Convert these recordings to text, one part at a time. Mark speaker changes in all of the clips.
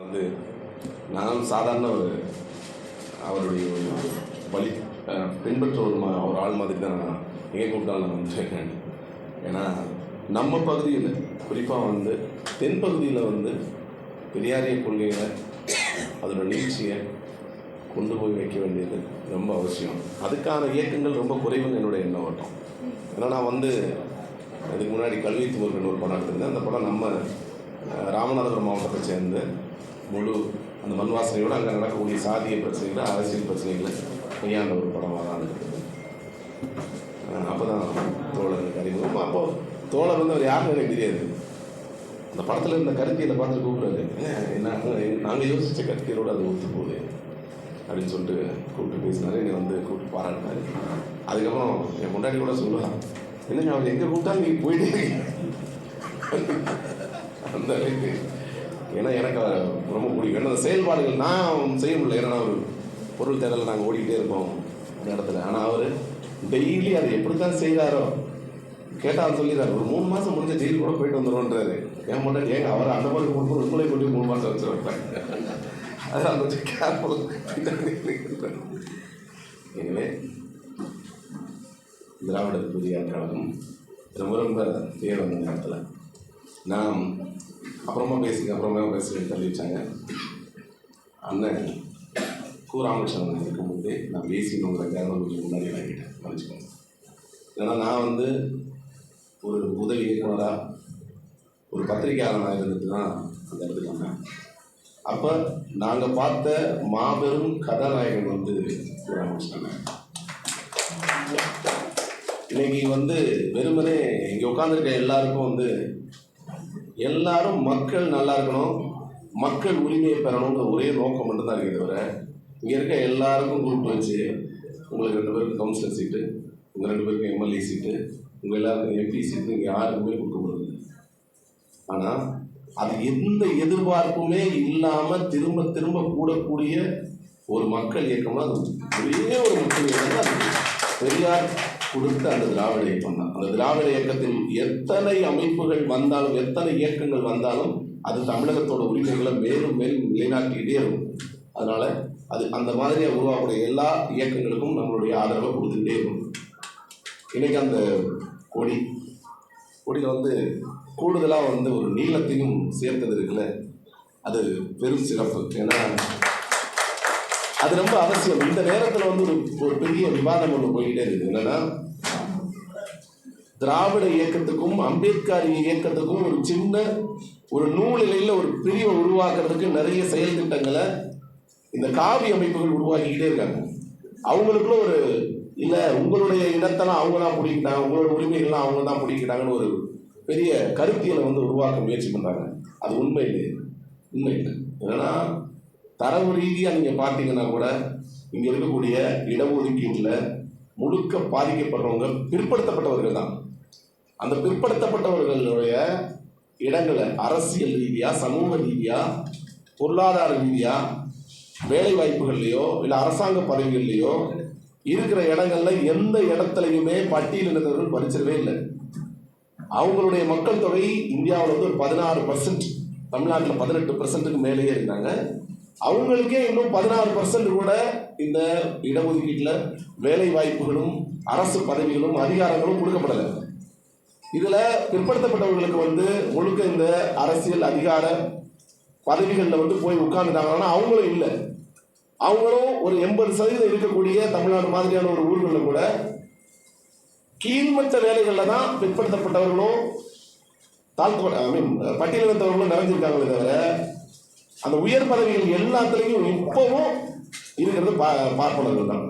Speaker 1: வந்து நான் சாதாரண ஒரு அவருடைய ஒரு வழி பின்பற்ற ஒரு மா ஒரு ஆள் மாதிரி தான் நான் எங்கே கூப்பிட்டாலும் நான் வந்துருக்கேன் ஏன்னா நம்ம பகுதியில் குறிப்பாக வந்து தென்பகுதியில் வந்து பெரியாரிய கொள்கையை அதோட நீட்சியை கொண்டு போய் வைக்க வேண்டியது ரொம்ப அவசியம். அதுக்கான இயக்கங்கள் ரொம்ப குறைவுன்னு என்னுடைய எண்ண ஓட்டம் ஏன்னா நான் வந்து அதுக்கு முன்னாடி கல்வி துவர்கள் ஒரு படம் எடுத்திருந்தேன். அந்த படம் நம்ம ராமநாதபுரம் மாவட்டத்தை சேர்ந்து முழு அந்த மண் வாசனையோடு அங்கே நடக்கக்கூடிய சாதிய பிரச்சனைகளை அரசியல் பிரச்சனைகளை கையாண்ட ஒரு படமாக தான் இருக்குது. அப்போ தான் தோழருக்கு அறிமுகம். அப்போ தோழர் வந்து அவர் யாருன்னு எனக்கு தெரியாது. அந்த படத்தில் இருந்த கருத்தியில் பார்த்து கூப்பிட்றாரு. என்ன நாங்கள் யோசித்த கருத்தியரோடு அது ஒத்து போகுது அப்படின்னு சொல்லிட்டு கூப்பிட்டு பேசினார். என்னை வந்து கூப்பிட்டு பாராட்டினார். அதுக்கப்புறம் என் முன்னாடி கூட சொல்லுவான் என்னங்க அவர் எங்கே கூப்பிட்டா நீ போயிட்டே அந்த அளவுக்கு ஏன்னா எனக்கு ரொம்ப பிடிக்கும். ஏன்னா அந்த செயல்பாடுகள் நான் செய்ய முடியல. ஏன்னா ஒரு பொருள் தேடலை நாங்கள் ஓடிக்கிட்டே இருப்போம் அந்த இடத்துல. ஆனால் அவர் டெய்லி அதை எப்படி தான் செய்கிறாரோ கேட்டால் அவர் சொல்லிடுறாரு. ஒரு மூணு மாதம் முடிஞ்ச ஜெயில் கூட போயிட்டு வந்துடும்ன்றாரு ஏன் முன்னாடி ஏங்க அவர் அந்த மாதிரி கொண்டு உங்களை கொண்டு மூணு மாதம் வச்சு வைப்பேன்? அதெல்லாம் கொஞ்சம் கேர்ஃபுல் எனவே திராவிட புதிய கழகம் ரொம்ப ரொம்ப தேவை அந்த நேரத்தில் நான் அப்புறமா பேசுங்க அப்புறமா பேசுகிறேன் தள்ளி வச்சாங்க. அண்ணன் கு ராமகிருஷ்ணன் இருக்கும்போதே நான் பேசினோங்கிறக்காக கொஞ்சம் முன்னாடி வாங்கிட்டேன் மன்னிச்சுக்கோங்க. ஏன்னா நான் வந்து ஒரு உதவி இயக்குனராக ஒரு பத்திரிகையாளனாக இருந்துட்டு தான் அந்த இடத்துக்கு வந்தேன். அப்போ நாங்கள் பார்த்த மாபெரும் கதாநாயகன் வந்து கு ராமகிருஷ்ணன் இன்னைக்கு வந்து வெறுமனே இங்கே உட்காந்துருக்க எல்லாருக்கும் வந்து எல்லாரும் மக்கள் நல்லா இருக்கணும். மக்கள் உரிமையை பெறணுங்கிற ஒரே நோக்கம் மட்டும்தான் இருக்குது தவிர இங்கே இருக்க எல்லாருக்கும் குரூப் வச்சு உங்களுக்கு ரெண்டு பேருக்கு கவுன்சிலர் சீட்டு உங்கள் ரெண்டு பேருக்கு எம்எல்ஏ சீட்டு உங்கள் எல்லாருக்கும் எம்பி சீட்டு இங்கே யாருக்குமே கொடுக்கப்படுது ஆனால் அது எந்த எதிர்பார்ப்புமே இல்லாமல் திரும்ப திரும்ப கூடக்கூடிய ஒரு மக்கள் இயக்கமாக அது ஒரே ஒரு மக்கள் இயக்கம் தான் பெரியார் கொடுத்த அந்த திராவிட இயக்கம் தான். அந்த திராவிட இயக்கத்தில் எத்தனை அமைப்புகள் வந்தாலும் எத்தனை இயக்கங்கள் வந்தாலும் அது தமிழகத்தோட உரிமைகளை மேலும் மேலும் நிலைநாட்டிக்கிட்டே இருக்கும். அதனால அது அந்த மாதிரியாக உருவாக்கக்கூடிய எல்லா இயக்கங்களுக்கும் நம்மளுடைய ஆதரவை கொடுத்துக்கிட்டே இருக்கும். இன்னைக்கு அந்த கொடி கொடியில் வந்து கூடுதலாக வந்து ஒரு நீளத்தையும் சேர்த்தது இருக்குல்ல? அது பெரும் சிறப்பு. ஏன்னா அது ரொம்ப அவசியம். இந்த நேரத்தில் வந்து ஒரு ஒரு பெரிய விவாதம் ஒன்று போயிட்டே இருக்குது. என்னன்னா திராவிட இயக்கத்துக்கும் அம்பேத்கர் இயக்கத்துக்கும் ஒரு சின்ன ஒரு நூலிலையில் ஒரு பிரிவை உருவாக்குறதுக்கு நிறைய செயல் திட்டங்களை இந்த காவி அமைப்புகள் உருவாக்கிக்கிட்டே இருக்காங்க. அவங்களுக்குள்ள ஒரு இல்லை உங்களுடைய இடத்தெல்லாம் அவங்க தான் பிடிக்கிட்டாங்க உங்களோட உரிமைகள்லாம் அவங்க தான் பிடிக்கிட்டாங்கன்னு ஒரு பெரிய கருத்தியலை வந்து உருவாக்க முயற்சி பண்ணுறாங்க அது உண்மை இல்லை உண்மை இல்லை ஏன்னா தரவு ரீதியாக நீங்கள் பார்த்தீங்கன்னா கூட இங்கே இருக்கக்கூடிய இடஒதுக்கீட்டில் முழுக்க பாதிக்கப்படுறவங்க பிற்படுத்தப்பட்டவர்கள் தான். அந்த பிற்படுத்தப்பட்டவர்களுடைய இடங்களை அரசியல் ரீதியாக சமூக ரீதியாக பொருளாதார ரீதியாக வேலை வாய்ப்புகள்லையோ இல்லை அரசாங்க பதவிகள்லையோ இருக்கிற இடங்கள்ல எந்த இடத்துலையுமே பட்டியலினத்தவர்கள் பறிச்சிடவே இல்லை. அவங்களுடைய மக்கள் தொகை இந்தியாவில் வந்து ஒரு பதினாறு பர்சன்ட் தமிழ்நாட்டில் பதினெட்டு பர்சன்ட்டுக்கு மேலேயே இருந்தாங்க. அவங்களுக்கே இன்னும் பதினாறு பர்சன்ட் கூட இந்த இடஒதுக்கீட்டில் வேலை வாய்ப்புகளும் அரசு பதவிகளும் அதிகாரங்களும் கொடுக்கப்படலை. இதில் பிற்படுத்தப்பட்டவர்களுக்கு வந்து முழுக்க இந்த அரசியல் அதிகார பதவிகளில் வந்து போய் உட்கார்ந்துட்டாங்கன்னா அவங்களும் இல்லை. அவங்களும் ஒரு எண்பது சதவீதம் இருக்கக்கூடிய தமிழ்நாடு மாதிரியான ஒரு ஊர்களில் கூட கீழ்மட்ட வேலைகளில் தான் பிற்படுத்தப்பட்டவர்களும் தாழ்த்தப்பட்ட ஐ மீன் பட்டியலினத்தவர்களும் நிறைஞ்சிருக்காங்களே தவிர அந்த உயர் பதவிகள் எல்லாத்துலேயும் இப்போவும் இருக்கிறது பா பார்ப்பனர்கள் தான்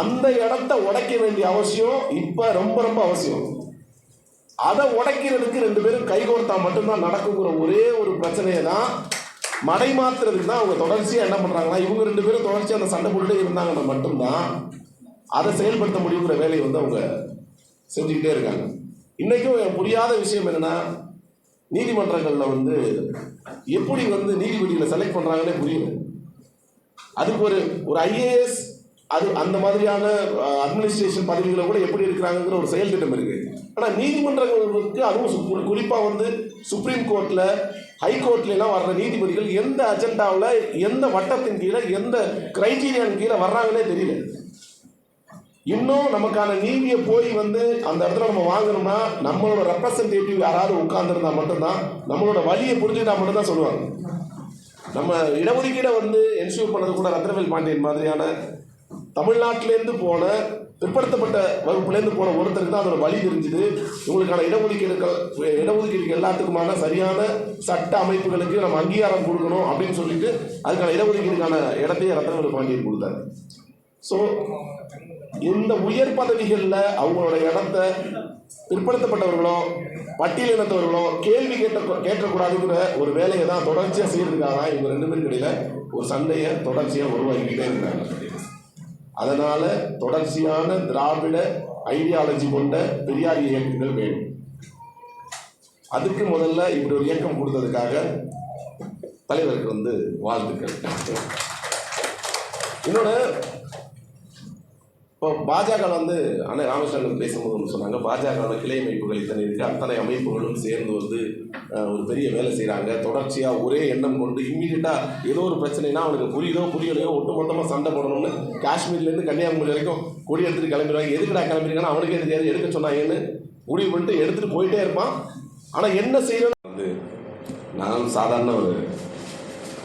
Speaker 1: அந்த இடத்த உடைக்க வேண்டிய அவசியம் இப்ப ரொம்ப ரொம்ப அவசியம். அதை உடைக்கிறதுக்கு ரெண்டு பேரும் கைகோர்த்தா மட்டும்தான் நடக்குங்கிற ஒரே ஒரு பிரச்சனையை தான் மடை மாத்துறதுக்கு தான் அவங்க தொடர்ச்சியாக என்ன பண்ணுறாங்கன்னா இவங்க ரெண்டு பேரும் தொடர்ச்சியாக அந்த சண்டை போட்டுட்டே இருந்தாங்கன்னா மட்டும்தான் அதை செயல்படுத்த முடியுங்கிற வேலையை வந்து அவங்க செஞ்சுக்கிட்டே இருக்காங்க. இன்றைக்கும் புரியாத விஷயம் என்னன்னா நீதிமன்றங்களில் வந்து எப்படி வந்து நீதிபதிகளை செலக்ட் பண்ணுறாங்கனே புரியல. அதுக்கு ஒரு ஒரு ஐஏஎஸ் அது அந்த மாதிரியான அட்மினிஸ்ட்ரேஷன் பதவிகளை கூட எப்படி இருக்கிறாங்கிற ஒரு செயல் திட்டம் இருக்கு. ஆனால் நீதிமன்றங்களுக்கு அதுவும் குறிப்பாக வந்து சுப்ரீம் கோர்ட்டில் ஹைகோர்ட்லாம் வர்ற நீதிபதிகள் எந்த அஜெண்டாவில் எந்த வட்டத்தின் கீழே எந்த கிரைட்டீரியாவின் கீழே வர்றாங்கன்னே தெரியல. இன்னும் நமக்கான நீதியை போய் வந்து அந்த இடத்துல நம்ம வாங்கணும்னா நம்மளோட ரெப்ரசன்டேட்டிவ் யாராவது உட்கார்ந்துருந்தா மட்டும்தான் நம்மளோட வழியை புரிஞ்சுக்கிட்டா மட்டும்தான் சொல்லுவாங்க. நம்ம இடஒதுக்கீடை வந்து என்ஷூர் பண்ணது கூட ரத்னவேல் பாண்டியன் மாதிரியான தமிழ்நாட்டிலேருந்து போன பிற்படுத்தப்பட்ட வகுப்புலேருந்து போன ஒருத்தருக்கு தான் அதோட வழி தெரிஞ்சுது. இவங்களுக்கான இடஒதுக்கீடுகள் இடஒதுக்கீடு எல்லாத்துக்குமான சரியான சட்ட அமைப்புகளுக்கு நம்ம அங்கீகாரம் கொடுக்கணும் அப்படின்னு சொல்லிட்டு அதுக்கான இடஒதுக்கீடுக்கான இடத்தையே ரத்னவேல் பாண்டியன் கொடுத்தாரு. ஸோ இந்த உயர் பதவிகளில் அவங்களோட இடத்த பிற்படுத்தப்பட்டவர்களோ பட்டியலினத்தவர்களோ கேள்வி கேட்ட கேட்கக்கூடாதுங்கிற ஒரு வேலையை தான் தொடர்ச்சியாக செய்யறதுக்காக இவங்க ரெண்டு பேருக்கு இடையில ஒரு சண்டையை தொடர்ச்சியாக உருவாக்கிக்கிட்டே இருக்காங்க. அதனால தொடர்ச்சியான திராவிட ஐடியாலஜி கொண்ட பெரியார் இயக்கங்கள் வேணும். அதுக்கு முதல்ல இப்படி ஒரு இயக்கம் கொடுத்ததுக்காக தலைவருக்கு வந்து வாழ்த்துக்கள். இன்னொன்று இப்போ பாஜக வந்து அண்ணன் ராமச்சந்திரன் பேசும்போது ஒன்று சொன்னாங்க. பாஜக கிளை அமைப்புகள் இத்தனை இருக்குது அத்தனை அமைப்புகளும் சேர்ந்து வந்து ஒரு பெரிய வேலை செய்கிறாங்க தொடர்ச்சியாக ஒரே எண்ணம் கொண்டு இம்மீடியட்டாக ஏதோ ஒரு பிரச்சனைனா அவனுக்கு புரியுதோ புரியலையோ ஒட்டுமொத்தமாக சண்டை போடணும்னு காஷ்மீர்லேருந்து கன்னியாகுமரி வரைக்கும் கொடி எடுத்துட்டு கிளம்பிடுவாங்க. எதுக்குடா கிளம்பிருக்கான்னு அவனுக்கே தெரியாது. எடுக்க சொன்னாங்கன்னு முடிவு பண்ணிட்டு எடுத்துகிட்டு போயிட்டே இருப்பான். ஆனால் என்ன செய்யணும் வந்து நான் சாதாரண ஒரு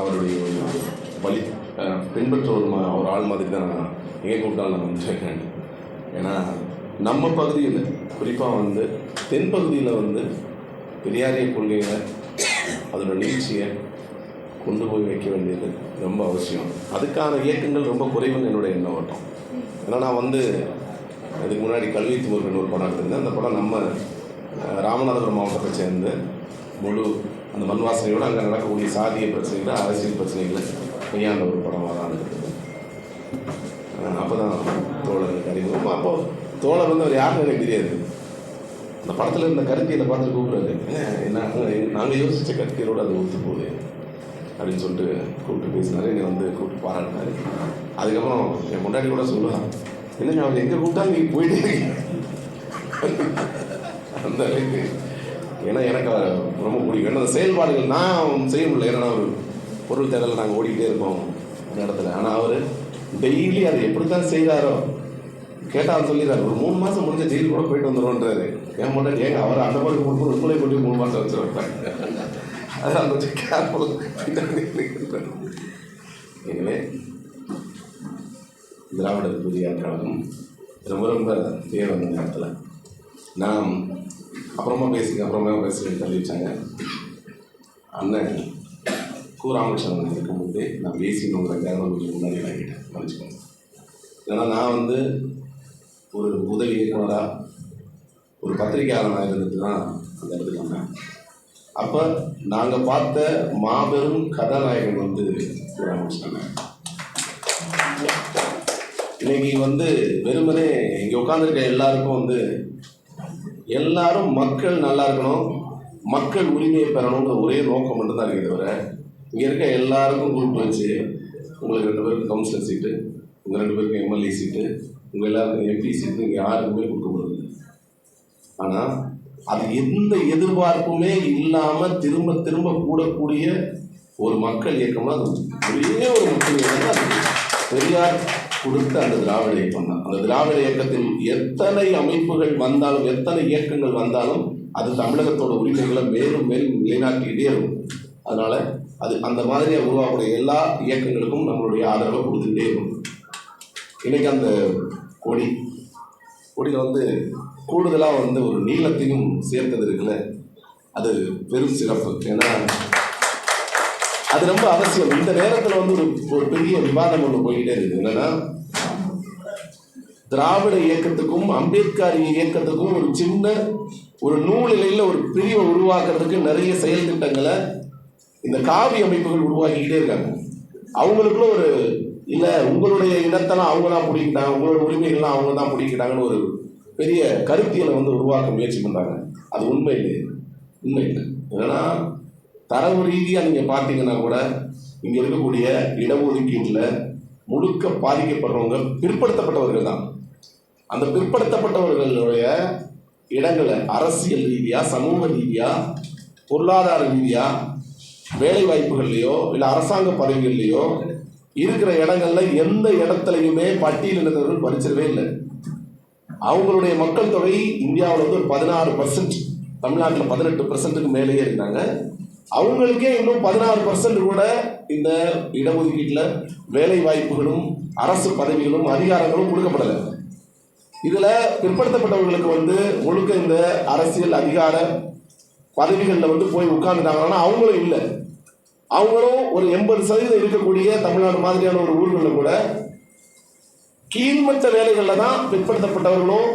Speaker 1: அவருடைய ஒரு வழி பின்பற்ற ஒரு மா- ஒரு ஆள் மாதிரி தான் நான் எங்கே கூப்பிட்டாலும் நான் வந்துருக்கேன். ஏன்னா நம்ம பகுதியில் குறிப்பாக வந்து தென்பகுதியில் வந்து பெரியாரிய கொள்கையை அதோட நீட்சியை கொண்டு போய் வைக்க வேண்டியது ரொம்ப அவசியம். அதுக்கான இயக்கங்கள் ரொம்ப குறைவுன்னு என்னுடைய எண்ணம் ஓட்டம் ஏன்னா நான் வந்து அதுக்கு முன்னாடி கல்வி முருகன் ஒரு படம் எடுத்திருந்தேன். அந்த படம் நம்ம ராமநாதபுரம் மாவட்டத்தை சேர்ந்து முழு அந்த மண் வாசனையோடு அங்கே நடக்கக்கூடிய சாதிய பிரச்சனைகளை அரசியல் பிரச்சனைகளை கையாண்ட ஒரு படமாக தான் இருக்குது அப்போ தான் தோழருக்கு அறிமுகம் அப்போ தோழர் வந்து அவர் யாருன்னு எனக்கு தெரியாது. அந்த படத்தில் இருந்த கருத்தியலை பார்த்து கூப்பிடுறாரு. என்ன நாங்கள் யோசித்த கருத்தியரோடு அது ஒத்து போகுது. அப்படின்னு சொல்லிட்டு கூப்பிட்டு பேசினார். என்னை வந்து கூப்பிட்டு பாராட்டினார். அதுக்கப்புறம் என் முன்னாடி கூட சொல்லுவான் என்னங்க அவர் எங்கே கூப்பிட்டா நீங்கள் போயிட்டே அந்த அளவுக்கு. ஏன்னா எனக்கு ரொம்ப பிடிக்கும். ஏன்னா அந்த செயல்பாடுகள் நான் செய்ய முடியல. ஏன்னா ஒரு பொருள் தேடல நாங்கள் ஓடிக்கிட்டே இருப்போம் அந்த இடத்துல. ஆனால் அவர் டெய்லி அதை எப்படி தான் செய்கிறாரோ கேட்டால் சொல்லிடுறாரு. ஒரு மூணு மாதம் முடிஞ்ச ஜெயில் கூட போயிட்டு வந்துடும்ன்றாரு ஏன் மாட்டேன் ஏங்க அவர் அந்த மாதிரி கொடுத்து உங்களை போட்டு மூணு மாதம் வச்சுருப்பாங்க அதெல்லாம் கொஞ்சம் கேர்ஃபுல் எனவே திராவிட புதிய கழகம் ரொம்ப ரொம்ப தேவை அந்த நேரத்தில். நான் அப்புறமா பேசிக்க அப்புறமா பேசுகிறேன் தள்ளி வச்சாங்க. அண்ணன் கு ராமகிருஷ்ணன் இருக்கும்போது நான் பேசினோங்கிறக்காக கொஞ்சம் முன்னாடி வாங்கிட்டேன் மன்னிச்சுக்கோங்க. ஏன்னா நான் வந்து ஒரு உதவி இயக்குனராக ஒரு பத்திரிகையாளனாக இருந்துட்டு தான் அந்த இடத்துக்கு வந்தேன். அப்போ நாங்கள் பார்த்த மாபெரும் கதாநாயகன் வந்து கு ராமகிருஷ்ணன் இன்னைக்கு வந்து வெறுமனே இங்கே உட்காந்துருக்க எல்லாருக்கும் வந்து எல்லாரும் மக்கள் நல்லா இருக்கணும் மக்கள் உரிமையை பெறணுங்கிற ஒரே நோக்கம் மட்டும்தான் இருக்குது தவிர இங்கே இருக்க எல்லாருக்கும் குரூப் வச்சு உங்களுக்கு ரெண்டு பேருக்கு கவுன்சிலர் சீட்டு உங்கள் ரெண்டு பேருக்கு எம்எல்ஏ சீட்டு உங்கள் எல்லாருக்கும் எம்பி சீட்டு இங்கே யாருக்குமே கொடுக்கப்படுது ஆனால் அது எந்த எதிர்பார்ப்புமே இல்லாமல் திரும்ப திரும்ப கூடக்கூடிய ஒரு மக்கள் இயக்கம்னா அது ஒரே ஒரு மக்கள் இயக்கம் பெரியார் கொடுத்த அந்த திராவிட இயக்கம் தான். அந்த திராவிட இயக்கத்தில் எத்தனை அமைப்புகள் வந்தாலும் எத்தனை இயக்கங்கள் வந்தாலும் அது தமிழகத்தோட உரிமைகளை மேலும் மேலும் நிலைநாட்டிக்கிட்டே இருக்கும். அதனால அது அந்த மாதிரியாக உருவாகக்கூடிய எல்லா இயக்கங்களுக்கும் நம்மளுடைய ஆதரவை கொடுத்துக்கிட்டே இருக்கும். இன்றைக்கி அந்த கொடி கொடியில் வந்து கூடுதலாக வந்து ஒரு நீளத்தையும் சேர்த்தது இருக்குல்ல அது பெரும் சிறப்பு. ஏன்னா அது ரொம்ப அவசியம். இந்த நேரத்தில் வந்து ஒரு ஒரு பெரிய விவாதம் ஒன்று போய்கிட்டே இருக்குது. என்னென்னா திராவிட இயக்கத்துக்கும் அம்பேத்கர் இயக்கத்துக்கும் ஒரு சின்ன ஒரு நூலிலையில் ஒரு பிரிவை உருவாக்குறதுக்கு நிறைய செயல் திட்டங்களை இந்த காவி அமைப்புகள் உருவாக்கிக்கிட்டே இருக்காங்க. அவங்களுக்குள்ள ஒரு இல்லை உங்களுடைய இனத்தெல்லாம் அவங்க தான் பிடிக்கிட்டாங்க உங்களோட உரிமைகள்லாம் அவங்க தான் பிடிக்கிட்டாங்கன்னு ஒரு பெரிய கருத்தியலை வந்து உருவாக்க முயற்சி பண்ணுறாங்க அது உண்மை இல்லை உண்மை இல்லை. ஏன்னா தரவு ரீதியாக நீங்கள் பார்த்தீங்கன்னா கூட இங்கே இருக்கக்கூடிய இடஒதுக்கீட்டில் முழுக்க பாதிக்கப்படுறவங்க பிற்படுத்தப்பட்டவர்கள் தான். அந்த பிற்படுத்தப்பட்டவர்களுடைய இடங்களை அரசியல் ரீதியாக சமூக ரீதியாக பொருளாதார ரீதியாக வேலை வாய்ப்புகள்லையோ இல்லை அரசாங்க பதவிகள்லையோ இருக்கிற இடங்கள்ல எந்த இடத்துலையுமே பட்டியலினர்கள் பறிச்சிடவே இல்லை. அவங்களுடைய மக்கள் தொகை இந்தியாவில் வந்து ஒரு பதினாறு பர்சன்ட் தமிழ்நாட்டில் பதினெட்டு பர்சன்ட்டுக்கு மேலேயே இருந்தாங்க அவங்களுக்கே இன்னும் பதினாறு பர்சன்ட் கூட இந்த இடஒதுக்கீட்டில் வேலை வாய்ப்புகளும் அரசு பதவிகளும் அதிகாரங்களும் கொடுக்கப்படலை. இதில் பிற்படுத்தப்பட்டவர்களுக்கு வந்து முழுக்க இந்த அரசியல் அதிகார பதவிகளில் வந்து போய் உட்கார்ந்துட்டாங்கன்னா அவங்களும் இல்லை. அவங்களும் ஒரு எண்பது சதவீதம் இருக்கக்கூடிய தமிழ்நாடு மாதிரியான ஒரு ஊர்களில் கூட கீழ்மட்ட வேலைகளில் தான் பிற்படுத்தப்பட்டவர்களும்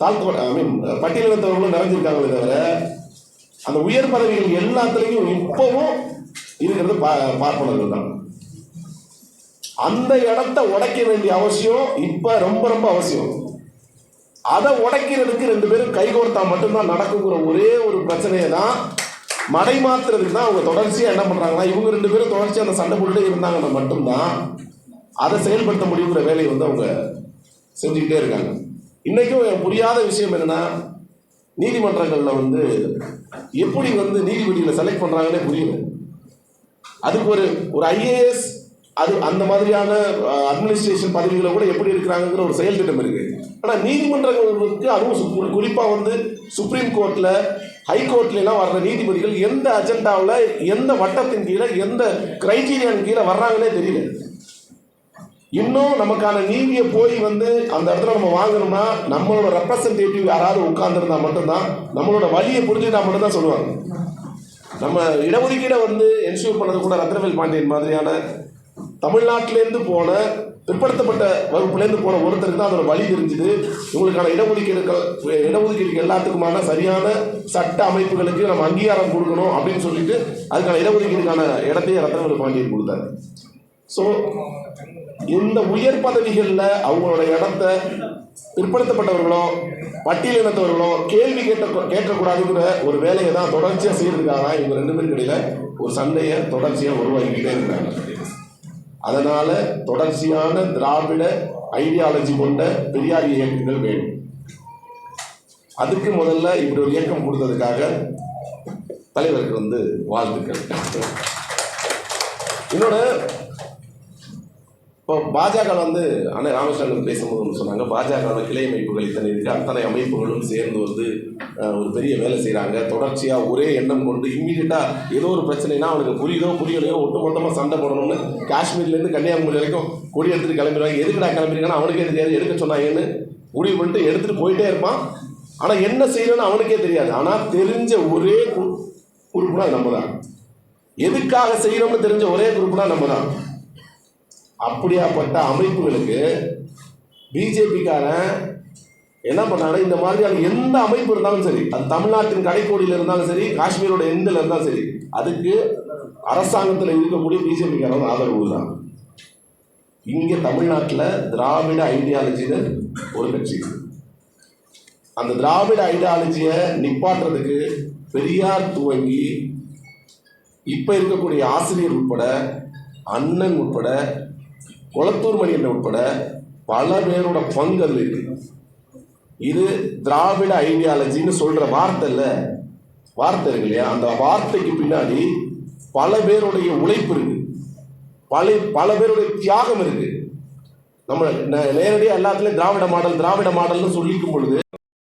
Speaker 1: தாழ்த்த ஐ மீன் பட்டியலினத்தவர்களும் நிறைஞ்சிருக்காங்களே தவிர அந்த உயர் பதவிகள் எல்லாத்துலேயும் இப்பவும் இருக்கிறது பா பார்ப்பனர்கள் தான். அந்த இடத்த உடைக்க வேண்டிய அவசியம் இப்போ ரொம்ப ரொம்ப அவசியம். அதை உடைக்கிறதுக்கு ரெண்டு பேரும் கைகோர்த்தா மட்டும்தான் நடக்குங்கிற ஒரே ஒரு பிரச்சனையை தான் மடை மாத்துறதுக்கு தான் அவங்க தொடர்ச்சியாக என்ன பண்ணுறாங்கன்னா இவங்க ரெண்டு பேரும் தொடர்ச்சியாக அந்த சண்டை போட்டுட்டே இருந்தாங்கன்னா மட்டும்தான் அதை செயல்படுத்த முடியுங்கிற வேலையை வந்து அவங்க செஞ்சுக்கிட்டே இருக்காங்க. இன்றைக்கும் புரியாத விஷயம் என்னென்னா நீதிமன்றங்களில் வந்து எப்படி வந்து நீதிபதிகளை செலக்ட் பண்ணுறாங்கன்னே புரியல. அதுக்கு ஒரு ஒரு ஐஏஎஸ் அது அந்த மாதிரியான அட்மினிஸ்ட்ரேஷன் பதவிகளை கூட எப்படி இருக்கிறாங்கிற ஒரு செயல் திட்டம் இருக்கு. ஆனால் நீதிமன்றங்களுக்கு அதுவும் சு- வந்து சுப்ரீம் கோர்ட்ல ஹைகோர்ட்லாம் வர்ற நீதிபதிகள் எந்த அஜெண்டாவில் எந்த வட்டத்தின் கீழே எந்த கிரைட்டீரியான் கீழே வர்றாங்கன்னே தெரியல. இன்னும் நமக்கான நீதியை போய் வந்து அந்த இடத்துல நம்ம வாங்கணும்னா நம்மளோட ரெப்ரசன்டேட்டிவ் யாராவது உட்கார்ந்துருந்தா மட்டும்தான் நம்மளோட வழியை புரிஞ்சுட்டா மட்டும்தான் சொல்லுவாங்க. நம்ம இடஒதுக்கீடை வந்து என்ஷூர் பண்ணது கூட ரத்னவேல் பாண்டியன் மாதிரியான தமிழ்நாட்டிலேருந்து போன பிற்படுத்தப்பட்ட வகுப்புலேருந்து போன ஒருத்தருக்கு தான் அதோட வழி தெரிஞ்சுது. இவங்களுக்கான இடஒதுக்கீடுகள் இடஒதுக்கீடு எல்லாத்துக்குமான சரியான சட்ட அமைப்புகளுக்கு நம்ம அங்கீகாரம் கொடுக்கணும் அப்படின்னு சொல்லிட்டு அதுக்கான இடஒதுக்கீடுக்கான இடத்தையே ரத்னவேல் பாண்டியன் கொடுத்தாரு. ஸோ இந்த உயர் பதவிகளில் அவங்களோட இடத்த பிற்படுத்தப்பட்டவர்களோ பட்டியலினத்தவர்களோ கேள்வி கேட்ட கேட்கக்கூடாதுங்கிற ஒரு வேலையை தான் தொடர்ச்சியாக செய்யறதுக்காக தான் இவங்க ரெண்டு பேருக்கு இடையில ஒரு சண்டையை தொடர்ச்சியாக உருவாக்கிக்கிட்டே இருக்காங்க. அதனால தொடர்ச்சியான திராவிட ஐடியாலஜி கொண்ட பெரியார் இயக்கங்கள் வேணும். அதுக்கு முதல்ல இப்படி ஒரு இயக்கம் கொடுத்ததுக்காக தலைவருக்கு வந்து வாழ்த்துக்கள். இன்னொன்று இப்போ பாஜக வந்து அண்ணன் ராமகிருஷ்ணன் பேசும்போது ஒன்று சொன்னாங்க. பாஜக கிளை அமைப்புகள் இத்தனை இருக்குது அத்தனை அமைப்புகளும் சேர்ந்து வந்து ஒரு பெரிய வேலை செய்கிறாங்க தொடர்ச்சியாக ஒரே எண்ணம் கொண்டு இம்மீடியட்டாக ஏதோ ஒரு பிரச்சனைனா அவனுக்கு புரியுதோ புரியலையோ ஒட்டுமொத்தமாக சண்டை போடணும்னு காஷ்மீர்லேருந்து கன்னியாகுமரி வரைக்கும் கொடி எடுத்துகிட்டு கிளம்பிடுவாங்க. எதுக்குடா கிளம்பிருக்கான்னு அவனுக்கே தெரியாது. எடுக்க சொன்னாங்கன்னு முடிவு பண்ணிட்டு எடுத்துகிட்டு போயிட்டே இருப்பான். ஆனால் என்ன செய்யணும்னு அவனுக்கே தெரியாது. ஆனால் தெரிஞ்ச ஒரே கு- குரூப்னா நம்ம தான் எதுக்காக செய்யணும்னு தெரிஞ்ச ஒரே குரூப்னா நம்ம தான் அப்படியாப்பட்ட அமைப்புகளுக்கு பிஜேபிக்காரன் என்ன பண்ணாலும் இந்த மாதிரியான எந்த அமைப்பு இருந்தாலும் சரி அது தமிழ்நாட்டின் கடைக்கோடியில் இருந்தாலும் சரி காஷ்மீரோட எண்டில் இருந்தாலும் சரி அதுக்கு அரசாங்கத்தில் இருக்கக்கூடிய பிஜேபிக்காரன் ஆதரவு தான். இங்கே தமிழ்நாட்டில் திராவிட ஐடியாலஜின்னு ஒரு கட்சி. அந்த திராவிட ஐடியாலஜியை நிப்பாட்டுறதுக்கு பெரியார் துவங்கி இப்போ இருக்கக்கூடிய ஆசிரியர் உட்பட அண்ணன் உட்பட குளத்தூர் மணி உட்பட பல பேரோட பங்கு அதில் இருக்கு. இது திராவிட ஐடியாலஜின்னு சொல்ற வார்த்தை இல்லை. வார்த்தை இருக்கு இல்லையா? அந்த வார்த்தைக்கு பின்னாடி பல பேருடைய உழைப்பு இருக்கு. பல பல பேருடைய தியாகம் இருக்கு. நம்ம நேரடியாக எல்லாத்துலேயும் திராவிட மாடல் திராவிட மாடல்னு சொல்லிக்கும் பொழுது